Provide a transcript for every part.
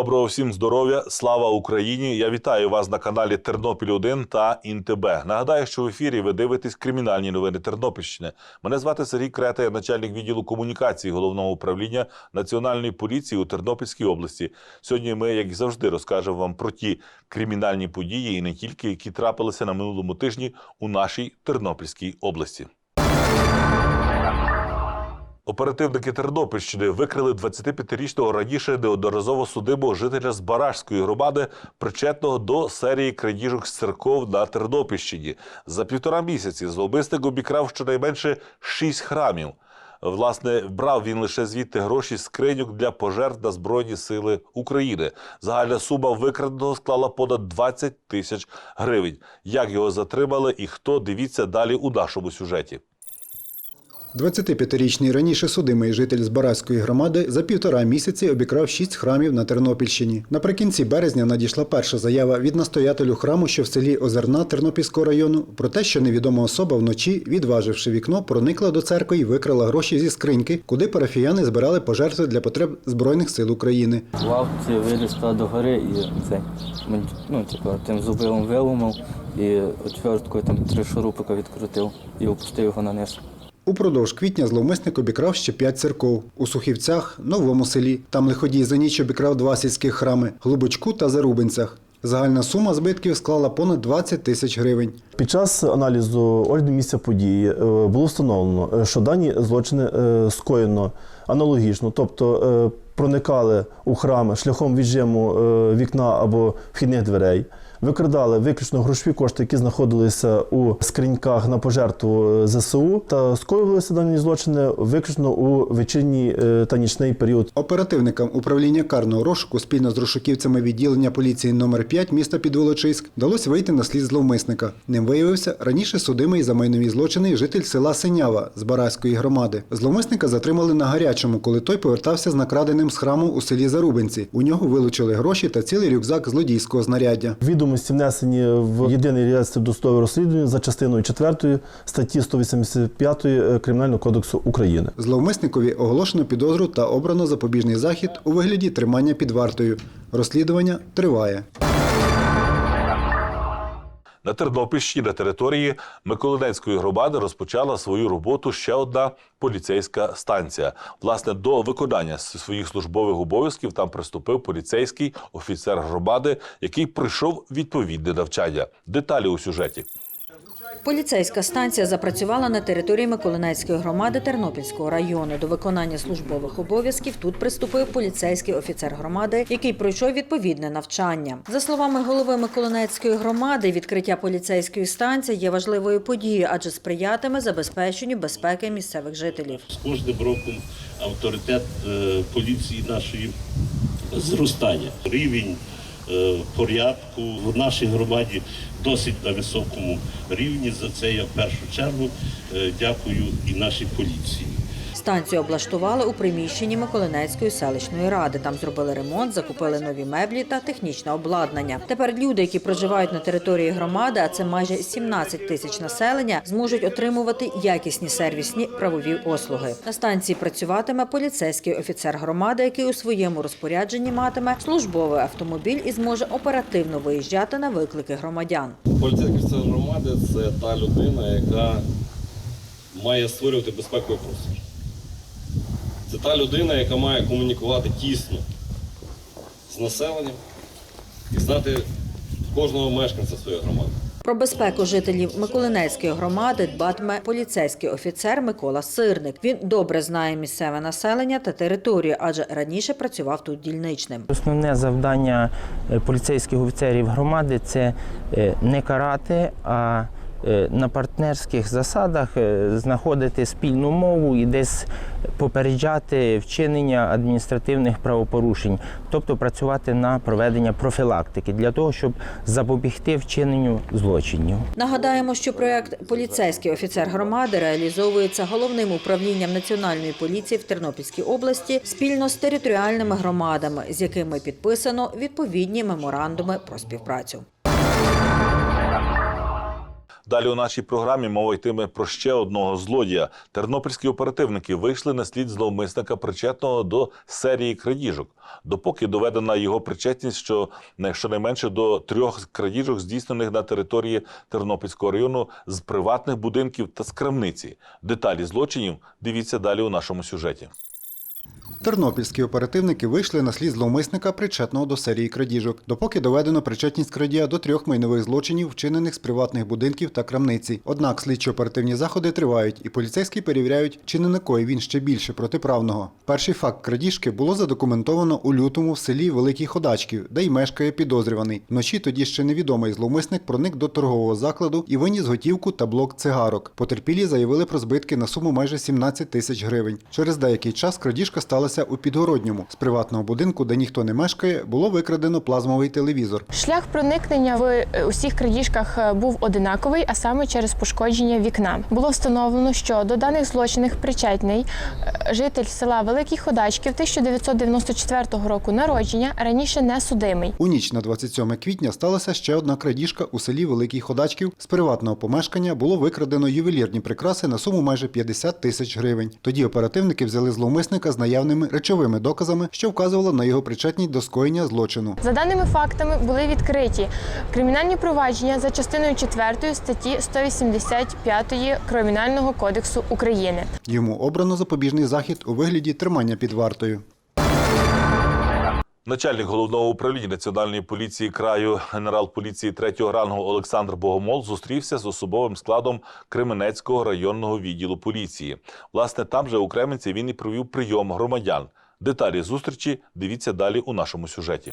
Доброго всім здоров'я, слава Україні! Я вітаю вас на каналі Тернопіль 1 та ІНТБ. Нагадаю, що в ефірі ви дивитесь кримінальні новини Тернопільщини. Мене звати Сергій Крета, я начальник відділу комунікації головного управління Національної поліції у Тернопільській області. Сьогодні ми, як і завжди, розкажемо вам про ті кримінальні події і не тільки, які трапилися на минулому тижні у нашій Тернопільській області. Оперативники Тернопільщини викрили 25-річного раніше неодноразово судимого жителя з Барашської громади, причетного до серії крадіжок з церков на Тернопільщині. За півтора місяці зловмисник обікрав щонайменше шість храмів. Власне, брав він лише звідти гроші з скриньок для пожертв на Збройні Сили України. Загальна сума викраденого склала понад 20 тисяч гривень. Як його затримали і хто дивіться далі у нашому сюжеті. 25-річний раніше судимий житель з Бараської громади за півтора місяці обікрав шість храмів на Тернопільщині. Наприкінці березня надійшла перша заява від настоятелю храму, що в селі Озерна Тернопільського району, про те, що невідома особа вночі, відваживши вікно, проникла до церкви і викрала гроші зі скриньки, куди парафіяни збирали пожертви для потреб Збройних сил України. Лавці виліз туди до гори і це, ну, типу, тим зубилом виломив і отверткою там три шурупика відкрутив і опустив його на низ. Упродовж квітня зловмисник обікрав ще п'ять церков у Сухівцях, Новому селі. Там лиходій за ніч обікрав два сільських храми Глубочку та Зарубинцях. Загальна сума збитків склала понад 20 тисяч гривень. Під час аналізу огляду місця події е, було встановлено, е, що дані злочини е, скоєно аналогічно, тобто проникали у храм шляхом віджиму вікна або вхідних дверей, викрадали виключно грошові кошти, які знаходилися у скриньках на пожертву е, ЗСУ, та скоювалися дані злочини виключно у вечірній е, та нічний період Оперативникам управління карного розшуку спільно з розшуківцями відділення поліції номер 5 міста Підволочиськ вдалося вийти на слід зловмисника. Ним виявився раніше судимий за майнові злочини житель села Синява з Бараської громади. Зловмисника затримали на гарячому, коли той повертався з накраденим з храму у селі Зарубинці. У нього вилучили гроші та цілий рюкзак злодійського знаряддя. Відомості внесені в єдиний реєстр досудового розслідування за частиною 4 статті 185 Кримінального кодексу України. Зловмисникові оголошено підозру та обрано запобіжний захід у вигляді тримання під вартою. Розслідування триває. На Тернопільщині на території Миколинецької громади розпочала свою роботу ще одна поліцейська станція. Власне, до виконання своїх службових обов'язків там приступив поліцейський офіцер громади, який пройшов відповідне навчання. Деталі у сюжеті. Поліцейська станція запрацювала на території Миколинецької громади Тернопільського району. До виконання службових обов'язків тут приступив поліцейський офіцер громади, який пройшов відповідне навчання. За словами голови Миколинецької громади, відкриття поліцейської станції є важливою подією, адже сприятиме забезпеченню безпеки місцевих жителів. з кожним роком авторитет е, поліції нашої зростає. Рівень е, порядку в нашій громаді досить на високому рівні. За це я в першу чергу е, дякую і нашій поліції. Станцію облаштували у приміщенні Миколинецької селищної ради. Там зробили ремонт, закупили нові меблі та технічне обладнання. Тепер люди, які проживають на території громади, а це майже 17 тисяч населення, зможуть отримувати якісні сервісні правові послуги. На станції працюватиме поліцейський офіцер громади, який у своєму розпорядженні матиме службовий автомобіль і зможе оперативно виїжджати на виклики громадян. Поліцейський офіцер громади це та людина, яка має створювати безпековий простір. Це та людина, яка має комунікувати тісно з населенням і знати кожного мешканця своєї громади. Про безпеку жителів Миколинецької громади дбатиме поліцейський офіцер Микола Сирник. Він добре знає місцеве населення та територію, адже раніше працював тут дільничним. Основне завдання е, поліцейських офіцерів громади це е, не карати, а на партнерських засадах е, знаходити спільну мову і десь попереджати вчинення адміністративних правопорушень, тобто працювати на проведення профілактики для того, щоб запобігти вчиненню злочинів. Нагадаємо, що проект Поліцейський офіцер громади реалізовується головним управлінням національної поліції в Тернопільській області спільно з територіальними громадами, з якими підписано відповідні меморандуми про співпрацю. Далі у нашій програмі мова йтиме про ще одного злодія. Тернопільські оперативники вийшли на слід зловмисника, причетного до серії крадіжок. Допоки доведена його причетність, що щонайменше до трьох крадіжок, здійснених на території Тернопільського району з приватних будинків та з крамниці. Деталі злочинів дивіться далі у нашому сюжеті. Тернопільські оперативники вийшли на слід зловмисника, причетного до серії крадіжок, допоки доведено причетність крадія до трьох майнових злочинів, вчинених з приватних будинків та крамниці. Однак слідчо-оперативні заходи тривають, і поліцейські перевіряють, чи не накоїв він ще більше протиправного. Перший факт крадіжки було задокументовано у лютому в селі Великий Ходачків, де й мешкає підозрюваний. Вночі тоді ще невідомий зловмисник проник до торгового закладу і виніс готівку та блок цигарок. Потерпілі заявили про збитки на суму майже 17 тисяч гривень. Через деякий час крадіжка сталася у Підгородньому. З приватного будинку, де ніхто не мешкає, було викрадено плазмовий телевізор. Шлях проникнення в е, усіх крадіжках е, був одинаковий, а саме через пошкодження вікна. Було встановлено, що до даних злочинів причетний е, житель села Великий Ходачків 1994 року народження, раніше не судимий. У ніч на 27 квітня сталася ще одна крадіжка у селі Великий Ходачків. З приватного помешкання було викрадено ювелірні прикраси на суму майже 50 тисяч гривень. Тоді оперативники взяли зловмисника з наявними речовими доказами, що вказувало на його причетність до скоєння злочину. За даними фактами були відкриті кримінальні провадження за частиною 4 статті 185 Кримінального кодексу України. Йому обрано запобіжний захід у вигляді тримання під вартою. Начальник головного управління національної поліції краю, генерал поліції третього рангу Олександр Богомол зустрівся з особовим складом Кременецького районного відділу поліції. Власне, там же у Кременці він і провів прийом громадян. Деталі зустрічі дивіться далі у нашому сюжеті.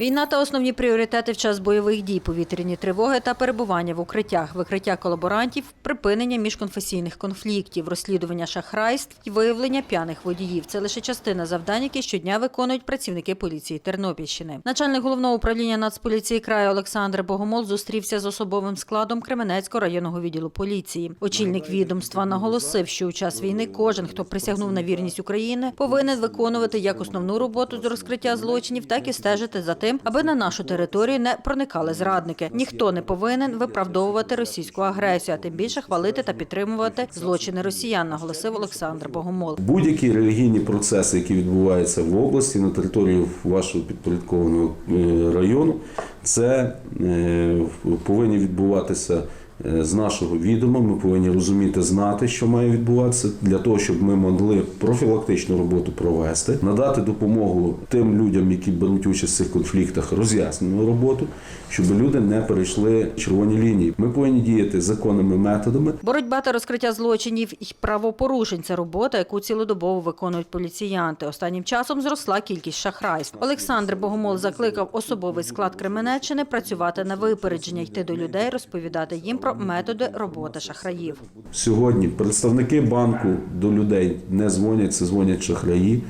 Війна та основні пріоритети в час бойових дій, повітряні тривоги та перебування в укриттях, викриття колаборантів, припинення міжконфесійних конфліктів, розслідування шахрайств і виявлення п'яних водіїв. Це лише частина завдань, які щодня виконують працівники поліції Тернопільщини. Начальник головного управління Нацполіції краю Олександр Богомол зустрівся з особовим складом Кременецького районного відділу поліції. Очільник відомства наголосив, що у час війни кожен, хто присягнув на вірність України, повинен виконувати як основну роботу з розкриття злочинів, так і стежити за тим, аби на нашу територію не проникали зрадники. Ніхто не повинен виправдовувати російську агресію, а тим більше хвалити та підтримувати злочини росіян, наголосив Олександр Богомол. Будь-які релігійні процеси, які відбуваються в області на території вашого підпорядкованого е, району, це е, повинні відбуватися з нашого відома. Ми повинні розуміти, знати, що має відбуватися, для того, щоб ми могли профілактичну роботу провести, надати допомогу тим людям, які беруть участь в цих конфліктах, роз'яснену роботу, щоб люди не перейшли червоні лінії. Ми повинні діяти законними методами. Боротьба та розкриття злочинів і правопорушень це робота, яку цілодобово виконують поліціянти. Останнім часом зросла кількість шахрайств. Олександр Богомол закликав особовий склад Кременеччини працювати на випередження, йти до людей, розповідати їм про методи роботи шахраїв. Сьогодні представники банку до людей не дзвонять, це дзвонять шахраї.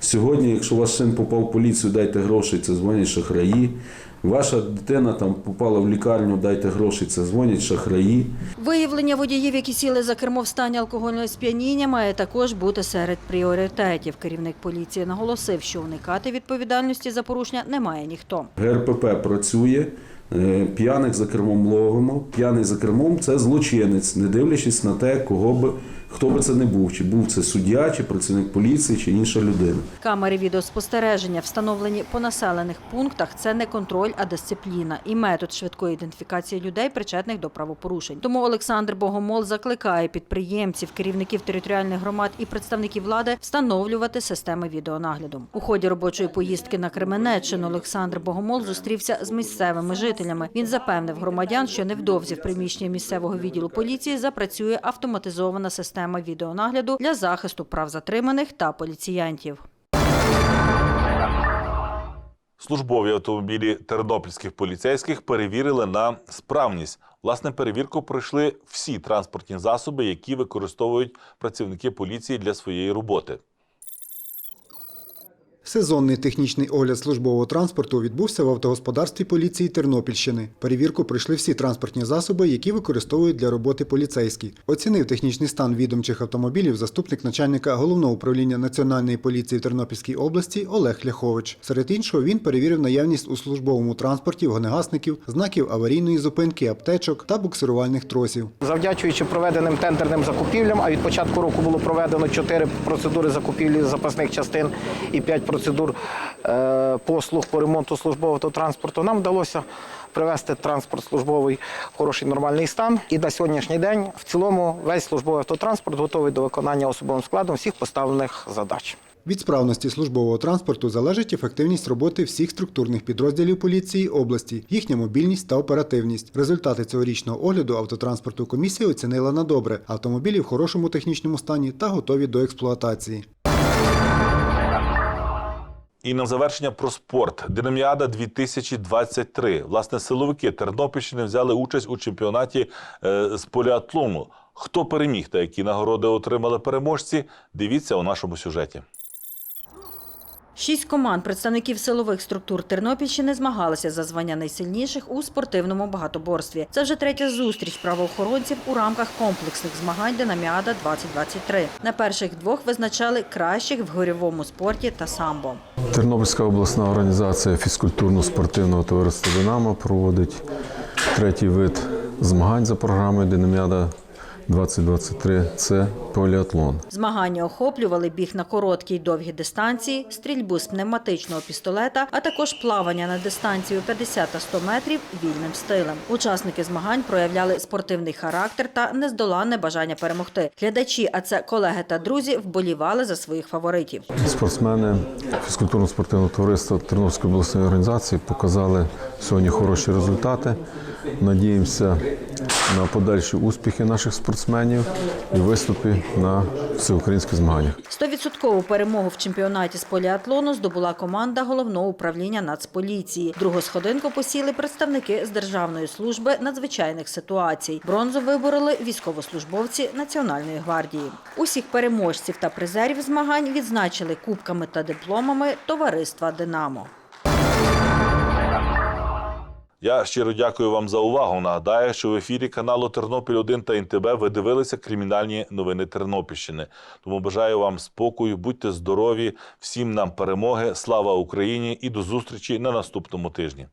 Сьогодні, якщо ваш син попав в поліцію, дайте гроші, це дзвонять шахраї. Ваша дитина там попала в лікарню, дайте гроші, це дзвонять шахраї. Виявлення водіїв, які сіли за кермо в стані алкогольного сп'яніння, має також бути серед пріоритетів. Керівник поліції наголосив, що уникати відповідальності за порушення не має ніхто. ГРПП працює, п'яних за кермом ловимо. П'яний за кермом це злочинець, не дивлячись на те, кого би хто би це не був, чи був це суддя, чи працівник поліції, чи інша людина. Камери відеоспостереження, встановлені по населених пунктах, це не контроль, а дисципліна і метод швидкої ідентифікації людей, причетних до правопорушень. Тому Олександр Богомол закликає підприємців, керівників територіальних громад і представників влади встановлювати системи відеонагляду. У ході робочої поїздки на Кременеччину Олександр Богомол зустрівся з місцевими жителями. Він запевнив громадян, що невдовзі в приміщенні місцевого відділу поліції запрацює автоматизована система відеонагляду для захисту прав затриманих та поліціянтів. Службові автомобілі тернопільських поліцейських перевірили на справність. Власне, перевірку пройшли всі транспортні засоби, які використовують працівники поліції для своєї роботи. Сезонний технічний огляд службового транспорту відбувся в автогосподарстві поліції Тернопільщини. Перевірку пройшли всі транспортні засоби, які використовують для роботи поліцейські. Оцінив технічний стан відомчих автомобілів заступник начальника головного управління Національної поліції в Тернопільській області Олег Ляхович. Серед іншого він перевірив наявність у службовому транспорті вогнегасників, знаків аварійної зупинки, аптечок та буксирувальних тросів. Завдячуючи проведеним тендерним закупівлям, а від початку року було проведено 4 процедури закупівлі запасних частин і 5 процедур е, послуг по ремонту службового автотранспорту, нам вдалося привести транспорт службовий хороший нормальний стан. І на сьогоднішній день в цілому весь службовий автотранспорт готовий до виконання особовим складом всіх поставлених задач. Від справності службового транспорту залежить ефективність роботи всіх структурних підрозділів поліції області, їхня мобільність та оперативність. Результати цьогорічного огляду автотранспорту комісія оцінила на добре. Автомобілі в хорошому технічному стані та готові до експлуатації. І на завершення про спорт. Динаміада 2023. Власне, силовики Тернопільщини взяли участь у чемпіонаті е, з поліатлону. Хто переміг та які нагороди отримали переможці? Дивіться у нашому сюжеті. Шість команд представників силових структур Тернопільщини змагалися за звання найсильніших у спортивному багатоборстві. Це вже третя зустріч правоохоронців у рамках комплексних змагань Динаміада 2023 На перших двох визначали кращих в горьовому спорті та самбо. Тернопільська обласна організація фізкультурно-спортивного товариства Динамо проводить третій вид змагань за програмою Динаміада 2023 це поліатлон. Змагання охоплювали біг на короткі й довгі дистанції, стрільбу з пневматичного пістолета, а також плавання на дистанцію 50 та 100 метрів вільним стилем. Учасники змагань проявляли спортивний характер та нездоланне бажання перемогти. Глядачі, а це колеги та друзі, вболівали за своїх фаворитів. Спортсмени фізкультурно-спортивного товариства Тернопільської обласної організації показали сьогодні хороші результати. Надіємося на подальші успіхи наших спортсменів і виступи на всеукраїнських змаганнях. Стовідсоткову перемогу в чемпіонаті з поліатлону здобула команда головного управління Нацполіції. Другу сходинку посіли представники з Державної служби надзвичайних ситуацій. Бронзу вибороли військовослужбовці Національної гвардії. Усіх переможців та призерів змагань відзначили кубками та дипломами товариства Динамо. Я щиро дякую вам за увагу. Нагадаю, що в ефірі каналу Тернопіль 1 та НТБ ви дивилися кримінальні новини Тернопільщини. Тому бажаю вам спокою, будьте здорові, всім нам перемоги. Слава Україні і до зустрічі на наступному тижні.